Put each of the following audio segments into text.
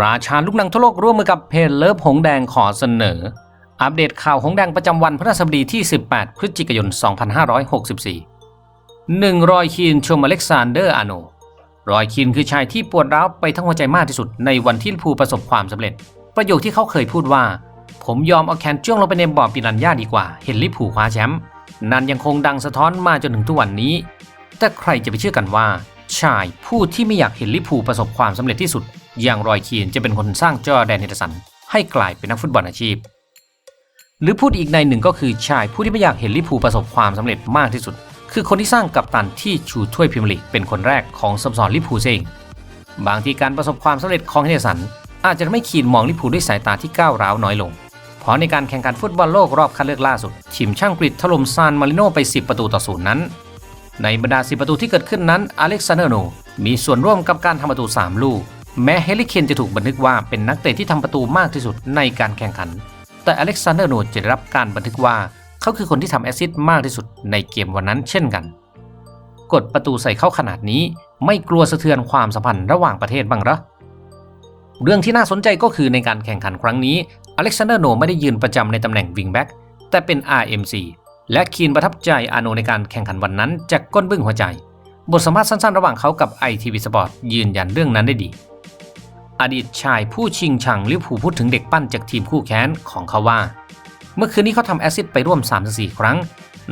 ราชาลูกหนังทั่วโลกร่วมมือกับเพจเลิฟหงแดงขอเสนอ อัปเดตข่าวหงแดงประจำวันพฤหัสบดีที่ 18 พฤศจิกายน 2564 1. รอยคีนชมอเล็กซานเดอร์อาโน รอยคีนคือชายที่ปวดร้าวไปทั้งหัวใจมากที่สุดในวันที่ลิภูประสบความสำเร็จ ประโยคที่เขาเคยพูดว่า ผมยอมเอาแขนจ้วงลงไปในบ่อปิรันย่าดีกว่า เห็นลิเวอร์พูคว้าแชมป์นั่นยังคงดังสะท้อนมาจนถึงทุกวันนี้ แต่ใครจะไปเชื่อกันว่า ชายผู้ที่ไม่อยากเห็นลิเวอร์พูประสบความสำเร็จที่สุด อย่างรอยคีนจะเป็นคนสร้างจอแดนเฮนเดอร์สันให้กลายเป็นนักฟุตบอลอาชีพ หรือพูดอีกในหนึ่งก็คือชายผู้ที่ไม่อยากเห็นลิพูประสบความสำเร็จมากที่สุด คือคนที่สร้างกัปตันที่ชูถ้วยพรีเมียร์ลีกเป็นคนแรกของสโมสรลิพูเองบางทีการประสบความสำเร็จของเฮนเดอร์สัน อาจจะทำให้คีนมองลิพูด้วยสายตาที่ก้าวร้าวน้อยลง เพราะในการแข่งขันฟุตบอลโลกรอบคัดเลือกล่าสุด ทีมช่างกรีฑถล่มซานมาริโนไป 10 ประตูต่อศูนย์นั้น ในบรรดา 10 ประตูที่เกิดขึ้นนั้นอเล็กซานเดอร์โนมีส่วนร่วมกับการทำประตู 3 ลูก แม้เฮลิเคนจะถูกบันทึกว่าเป็นนักเตะที่ทำประตูมากที่สุดในการแข่งขัน แต่อเล็กซานเดอร์โนจะได้รับการบันทึกว่าเขาคือคนที่ทำแอสซิสต์มากที่สุดในเกมวันนั้นเช่นกัน กดประตูใส่เข้าขนาดนี้ไม่กลัวสะเทือนความสัมพันธ์ระหว่างประเทศบ้างหรอเรื่องที่น่าสนใจก็คือในการแข่งขันครั้งนี้อเล็กซานเดอร์โนไม่ได้ยืนประจำในตำแหน่งวิงแบ็กแต่เป็น RMC และคีนประทับใจอาโนในการแข่งขันวันนั้นจากก้นบึ้งหัวใจ บทสัมภาษณ์สั้นๆ ระหว่างเขากับ ITV Sport ยืนยันเรื่องนั้นได้ดี อดีตชายผู้ชิงชังลิเวอร์พูลพูดถึงเด็กปั้นจากทีมคู่แค้นของเขาว่า เมื่อคืนนี้เขาทำแอซิสต์ไปร่วม 3-4 ครั้ง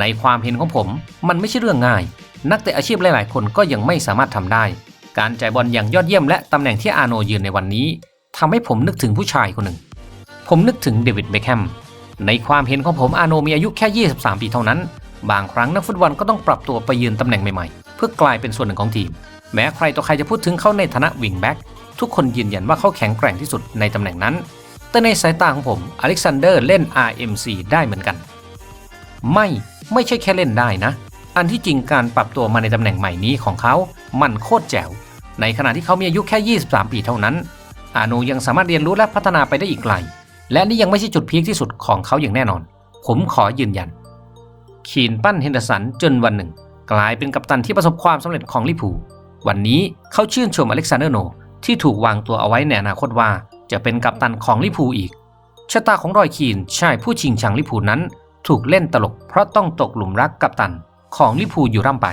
ในความเห็นของผม มันไม่ใช่เรื่องง่าย นักเตะอาชีพหลาย ๆ คนก็ยังไม่สามารถทำได้ การจ่ายบอลอย่างยอดเยี่ยมและตำแหน่งที่อาโนยืนในวันนี้ทำให้ผมนึกถึงผู้ชายคนหนึ่ง ผมนึกถึงเดวิดเบคแฮมในความเห็นของผมอาโนมีอายุแค่ 23 ปีเท่านั้น บางครั้งนักฟุตบอลก็ต้องปรับตัวไปยืนตำแหน่งใหม่ ๆ เพื่อกลายเป็นส่วนหนึ่งของทีม แม้ใครต่อใครจะพูดถึงเขาในฐานะวิงแบ็ก ทุกคนยืนยันว่าเขาแข็งแกร่งที่สุดในตำแหน่งนั้น แต่ในสายตาของผม อเล็กซานเดอร์เล่น RMC ได้เหมือนกัน ไม่ไม่ใช่แค่เล่นได้นะ อันที่จริงการปรับตัวมาในตำแหน่งใหม่นี้ของเขา มันโคตรแจ๋ว ในขณะที่เขามีอายุแค่ 23 ปีเท่านั้น อาโนยังสามารถเรียนรู้และพัฒนาไปได้อีกไกล และนี่ยังไม่ใช่จุดพีคที่สุดของเขาอย่างแน่นอน ผมขอยืนยันขีนปั้นเฮนเดอร์สันจนวันหนึ่ง กลายเป็นกัปตันที่ประสบความสำเร็จของลิพูวันนี้เขาชื่นชมอเล็กซานเดอร์โน ที่ถูกวางตัวเอาไว้ในอนาคตว่า จะเป็นกัปตันของลิพูอีก ชะตาของรอยคีนชายผู้ชิงชังลิพูนั้น ถูกเล่นตลกเพราะต้องตกหลุมรักกัปตันของลิพูอยู่ร่ำไป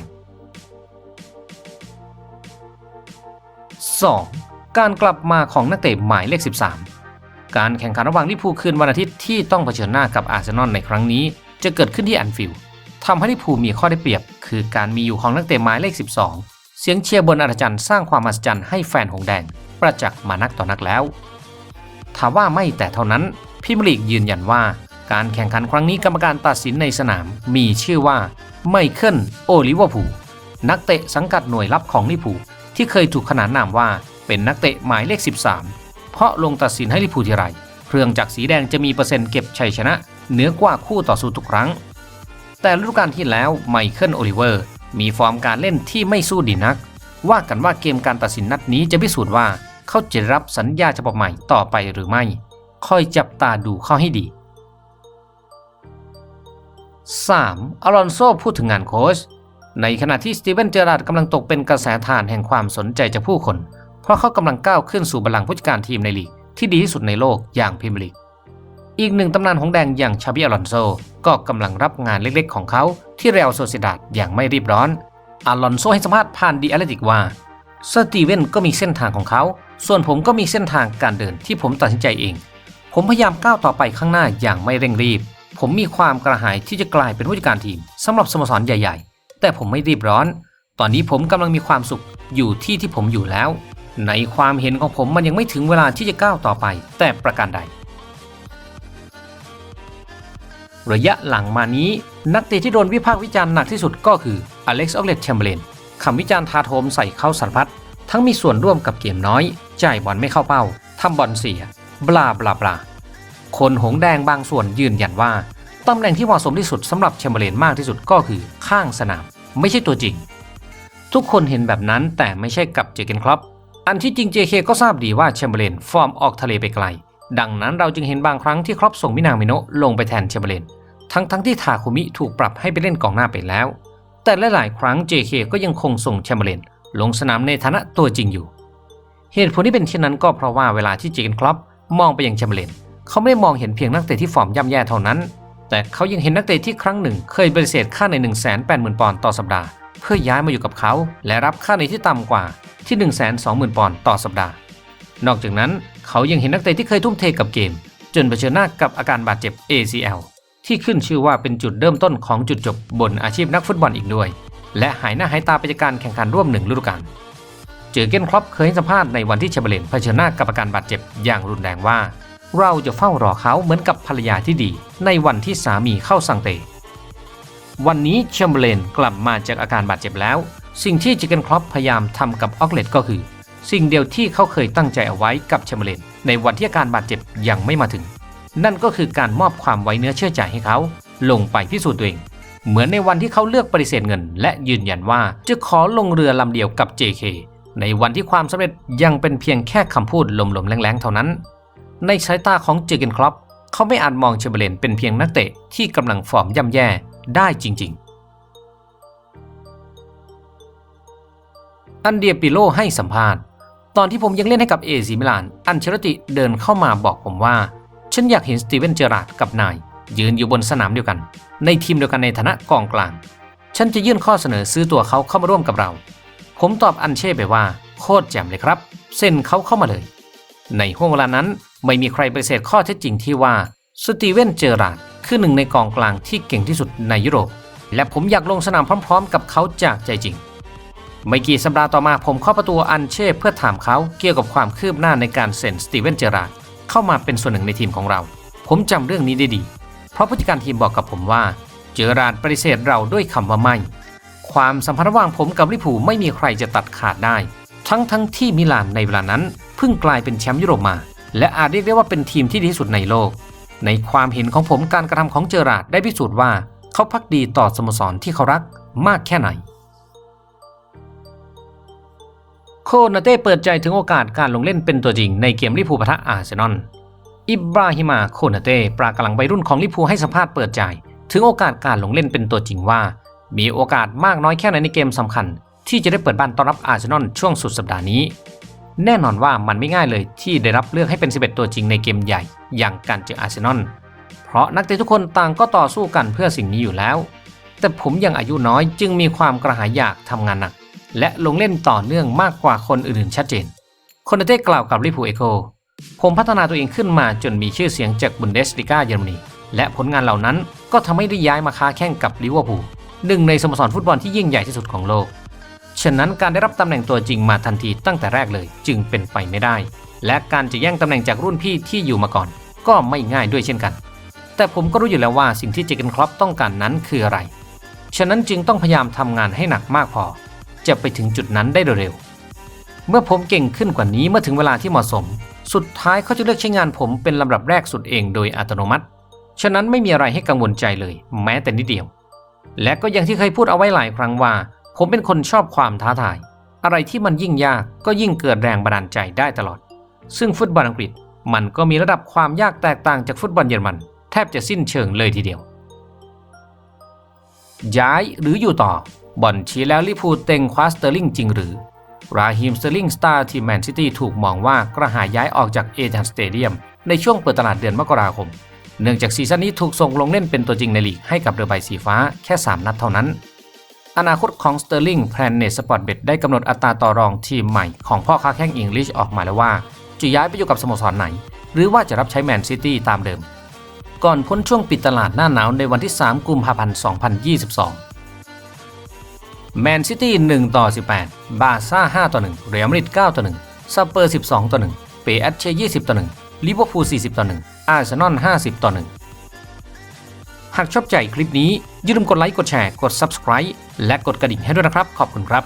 2. การกลับมาของนักเตะหมายเลข 13 การแข่งขันระหว่างลิพูคืนวันอาทิตย์ที่ต้องเผชิญหน้ากับอาร์เซนอลในครั้งนี้ จะเกิดขึ้นที่แอนฟิลด์ทำให้ลิพูมีข้อได้เปรียบ คือการมีอยู่ของนักเตะหมายเลข 12 เสียงเชียร์บนอาจันสร้างความมหัศจรรย์ให้แฟนหงแดง ประจักษ์มานักต่อนักแล้วถามว่าไม่แต่เท่านั้นพิมลีกยืนยันว่า การแข่งขันครั้งนี้กรรมการตัดสินในสนามมีชื่อว่าไมเคิลโอลิเวอร์พูนักเตะสังกัดหน่วยลับของลิพูที่เคยถูกขนานนามว่าเป็นนักเตะหมายเลข 13 เพราะลงตัดสินให้ลิพูทีไรเครื่องจักรสีแดงจะมีเปอร์เซ็นต์เก็บชัยชนะเหนือกว่าคู่ต่อสู้ทุกครั้ง แต่ฤดูกาลที่แล้วไมเคิลโอลิเวอร์ มีฟอร์มการเล่นที่ไม่สู้ดีนัก ว่ากันว่าเกมการตัดสินนัดนี้จะพิสูจน์ว่าเขาจะรับสัญญาฉบับใหม่ต่อไปหรือไม่ คอยจับตาดูเข้าให้ดี 3. อลอนโซพูดถึงงานโค้ชในขณะที่สตีเวนเจอราร์ดกำลังตกเป็นกระแสทานแห่งความสนใจจากผู้คน เพราะเขากำลังก้าวขึ้นสู่บัลลังก์ผู้จัดการทีมในลีกที่ดีที่สุดในโลกอย่างพรีเมียร์ลีก อีกหนึ่งตำนานของแดงอย่างชาบิอลอนโซ ก็กำลังรับงานเล็กๆของเขาที่เรอัลโซเซดาดอย่างไม่รีบร้อนอลอนโซให้สัมภาษณ์ผ่านดีแอตเลติกว่าสตีเวนก็มีเส้นทางของเขา ส่วนผมก็มีเส้นทางการเดินที่ผมตัดสินใจเอง ผมพยายามก้าวต่อไปข้างหน้าอย่างไม่เร่งรีบ ผมมีความกระหายที่จะกลายเป็นผู้จัดการทีมสำหรับสโมสรใหญ่ ๆ แต่ผมไม่รีบร้อน ตอนนี้ผมกำลังมีความสุขอยู่ที่ที่ผมอยู่แล้ว ในความเห็นของผมมันยังไม่ถึงเวลาที่จะก้าวต่อไป แต่ประการใด ระยะหลังมานี้ นักเตะที่โดนวิพากษ์วิจารณ์หนักที่สุดก็คืออเล็กซ์ออกเลตแชมเบรเลนคำวิจารณ์ทาโถมใส่เข้าสารพัดทั้งมีส่วนร่วมกับเกมน้อย จ่ายบอลไม่เข้าเป้าทำบอลเสีย บลาบลาบลาคนหงแดงบางส่วนยืนยันว่าตำแหน่งที่เหมาะสมที่สุดสำหรับแชมเบรเลนมากที่สุดก็คือข้างสนาม ไม่ใช่ตัวจริง ทุกคนเห็นแบบนั้นแต่ไม่ใช่กับเจเกนครอปอันที่จริง JK ก็ทราบดีว่าแชมเบรเลนฟอร์มออกทะเลไปไกล ดังนั้นเราจึงเห็นบางครั้งที่ครอปส่งมินางมิโนะลงไปแทนแชมเบรเลน ทั้งทั้งที่ทาคุมิถูกปรับให้ไปเล่นกองหน้าไปแล้ว แต่หลายๆครั้ง JK ก็ยังคงส่งแชมเบอร์เลนลงสนามในฐานะตัวจริงอยู่ เหตุผลที่เป็นเช่นนั้นก็เพราะว่าเวลาที่เจนคล็อปมองไปยังแชมเบอร์เลนเขาไม่ได้มองเห็นเพียงนักเตะที่ฟอร์มย่ำแย่เท่านั้น แต่เขายังเห็นนักเตะที่ครั้งหนึ่ง เคยปฏิเสธค่าใน 1 8 0 0 0 0 ปอนด์ต่อสัปดาห์ เพื่อย้ายมาอยู่กับเขา และรับค่าในที่ต่ำกว่าที่ 1 2 0 0 0 0 ปอนด์ต่อสัปดาห์ นอกจากนั้นเขายังเห็นนักเตะที่เคยทุ่มเทกับเกม จนเผชิญหน้ากับอาการบาดเจ็บ ACL ที่ขึ้นชื่อว่าเป็นจุดเริ่มต้นของจุดจบบนอาชีพนักฟุตบอลอีกด้วย และหายหน้าหายตาไปจากการแข่งขันร่วมหนึ่งฤดูกาลเจอร์เกนครอปเคยให้สัมภาษณ์ในวันที่เชเบเลนเผชิญหน้ากับอาการบาดเจ็บอย่างรุนแรงว่า เราจะเฝ้ารอเขาเหมือนกับภรรยาที่ดี ในวันที่สามีเข้าสังเต วันนี้แชมเบเลนกลับมาจากอาการบาดเจ็บแล้ว สิ่งที่เจรเกนครอปพยายามทำกับออกเลตก็คือ สิ่งเดียวที่เขาเคยตั้งใจเอาไว้กับแชมเบเลนในวันที่อาการบาดเจ็บยังไม่มาถึง นั่นก็คือการมอบความไว้เนื้อเชื่อใจให้เขา ลงไปพิสูจน์ตัวเอง เหมือนในวันที่เขาเลือกปฏิเสธเงิน และยืนยันว่าจะขอลงเรือลำเดียวกับ JK ในวันที่ความสำเร็จยังเป็นเพียงแค่คำพูดลมๆแรงๆเท่านั้น ในสายตาของเจอเกนครอปเขาไม่อาจมองเชมเบเลนเป็นเพียงนักเตะที่กำลังฟอร์มย่ำแย่ได้จริง ๆอันเดียปิโลให้สัมภาษณ์ ตอนที่ผมยังเล่นให้กับเอซีมิลาน อันเชลติเดินเข้ามาบอกผมว่า ฉันอยากเห็นสตีเวนเจอราร์ดกับนาย ยืนอยู่บนสนามเดียวกัน ในทีมเดียวกันในฐานะกองกลาง ฉันจะยื่นข้อเสนอซื้อตัวเขาเข้ามาร่วมกับเรา ผมตอบอันเช่ไปว่า โคตรแจ่มเลยครับ เซ็นเขาเข้ามาเลย ในห่วงเวลานั้นไม่มีใครปฏิเสธข้อเท็จจริงที่ว่าสตีเวนเจอราร์ดคือหนึ่งในกองกลางที่เก่งที่สุดในยุโรป และผมอยากลงสนามพร้อม ๆ กับเขาจากใจจริง ไม่กี่สัปดาห์ต่อมาผมเข้าประตูอันเช่เพื่อถามเขาเกี่ยวกับความคืบหน้าในการเซ็นสตีเวนเจอราร์ด เข้ามาเป็นส่วนหนึ่งในทีมของเรา ผมจำเรื่องนี้ได้ดี เพราะผู้จัดการทีมบอกกับผมว่า เจอราดปฏิเสธเราด้วยคำว่าไม่ ความสัมพันธ์ระหว่างผมกับลิเวอร์พูลไม่มีใครจะตัดขาดได้ ทั้งทั้งที่มิลานในเวลานั้นเพิ่งกลายเป็นแชมป์ยุโรปมา และอาจเรียกได้ว่าเป็นทีมที่ดีที่สุดในโลก ในความเห็นของผมการกระทำของเจอราดได้พิสูจน์ว่า เขาพักดีต่อสโมสรที่เขารักมากแค่ไหน โคนาเต้เปิดใจถึงโอกาสการลงเล่นเป็นตัวจริงในเกมลิเวอร์พูลปะทะอาร์เซนอล อิบราฮิมาโคนาเต้ปรากำลังวัยรุ่นของลิพูให้สัมภาษณ์เปิดใจ ถึงโอกาสการลงเล่นเป็นตัวจริงว่า มีโอกาสมากน้อยแค่ไหนในเกมสำคัญ ที่จะได้เปิดบ้านต้อนรับอาร์เซนอลช่วงสุดสัปดาห์นี้ แน่นอนว่ามันไม่ง่ายเลยที่ได้รับเลือกให้เป็น 11 ตัวจริงในเกมใหญ่ อย่างการเจออาร์เซนอล เพราะนักเตะทุกคนต่างก็ต่อสู้กันเพื่อสิ่งนี้อยู่แล้ว แต่ผมยังอายุน้อยจึงมีความกระหายอยากทำงานหนัก และลงเล่นต่อเนื่องมากกว่าคนอื่นๆชัดเจนโคนเต้กล่าวกับลิพูเอโคผมพัฒนาตัวเองขึ้นมาจนมีชื่อเสียงจากบุนเดสลิกาเยอรมนี และผลงานเหล่านั้นก็ทำให้ได้ย้ายมาค้าแข่งกับลิเวอร์พูลหนึ่งในสโมสรฟุตบอลที่ยิ่งใหญ่ที่สุดของโลก ฉะนั้นการได้รับตำแหน่งตัวจริงมาทันทีตั้งแต่แรกเลยจึงเป็นไปไม่ได้ และการจะแย่งตำแหน่งจากรุ่นพี่ที่อยู่มาก่อน ก็ไม่ง่ายด้วยเช่นกัน แต่ผมก็รู้อยู่แล้วว่าสิ่งที่เจเกนครอปต้องการนั้นคืออะไร ฉะนั้นจึงต้องพยายามทำงานให้หนักมากพอ จะไปถึงจุดนั้นได้เร็ว เมื่อผมเก่งขึ้นกว่านี้เมื่อถึงเวลาที่เหมาะสม สุดท้ายเขาจะเลือกใช้งานผมเป็นลำดับแรกสุดเองโดยอัตโนมัติ ฉะนั้นไม่มีอะไรให้กังวลใจเลย แม้แต่นิดเดียว และก็อย่างที่เคยพูดเอาไว้หลายครั้งว่า ผมเป็นคนชอบความท้าทาย อะไรที่มันยิ่งยากก็ยิ่งเกิดแรงบันดาลใจได้ตลอด ซึ่งฟุตบอลอังกฤษมันก็มีระดับความยากแตกต่างจากฟุตบอลเยอรมัน แทบจะสิ้นเชิงเลยทีเดียวย้ายหรืออยู่ต่อ บอลชี้แล้วลิเวอร์พูเต็งคว้าสเตอร์ลิงจริงหรือ ราฮิมสเตอร์ลิงสตาร์ทีมแมนซิตี้ถูกมองว่ากระหายย้ายออกจากเอเธนสเตเดียมในช่วงเปิดตลาดเดือนมกราคม เนื่องจากซีซั่นนี้ถูกส่งลงเล่นเป็นตัวจริงในลีกให้กับเรือใบสีฟ้าแค่ 3 นัดเท่านั้น อนาคตของสเตอร์ลิงแพลนเนสสปอร์ตเบ็ดได้กำหนดอัตราต่อรองทีมใหม่ของพ่อค้าแข้งอังกฤษออกมาแล้วว่า จะย้ายไปอยู่กับสโมสรไหน หรือว่าจะรับใช้แมนซิตี้ตามเดิม ก่อนพ้นช่วงปิดตลาดหน้าหนาวในวันที่ 3 กุมภาพันธ์ 2022 แมนซิตี้1ต่อ18 บาซ่า5ต่อ1เรอัลมาดริด9ต่อ1ซัปเปอร์ 12 ต่อ1เปอัตเช่20 ต่อ1ลิเวอร์พูล40 ต่อ1อาร์เซนอล50 ต่อ1หากชอบใจคลิปนี้อย่าลืมกดไลค์กดแชร์กด Subscribe และกดกระดิ่งให้ด้วยนะครับ ขอบคุณครับ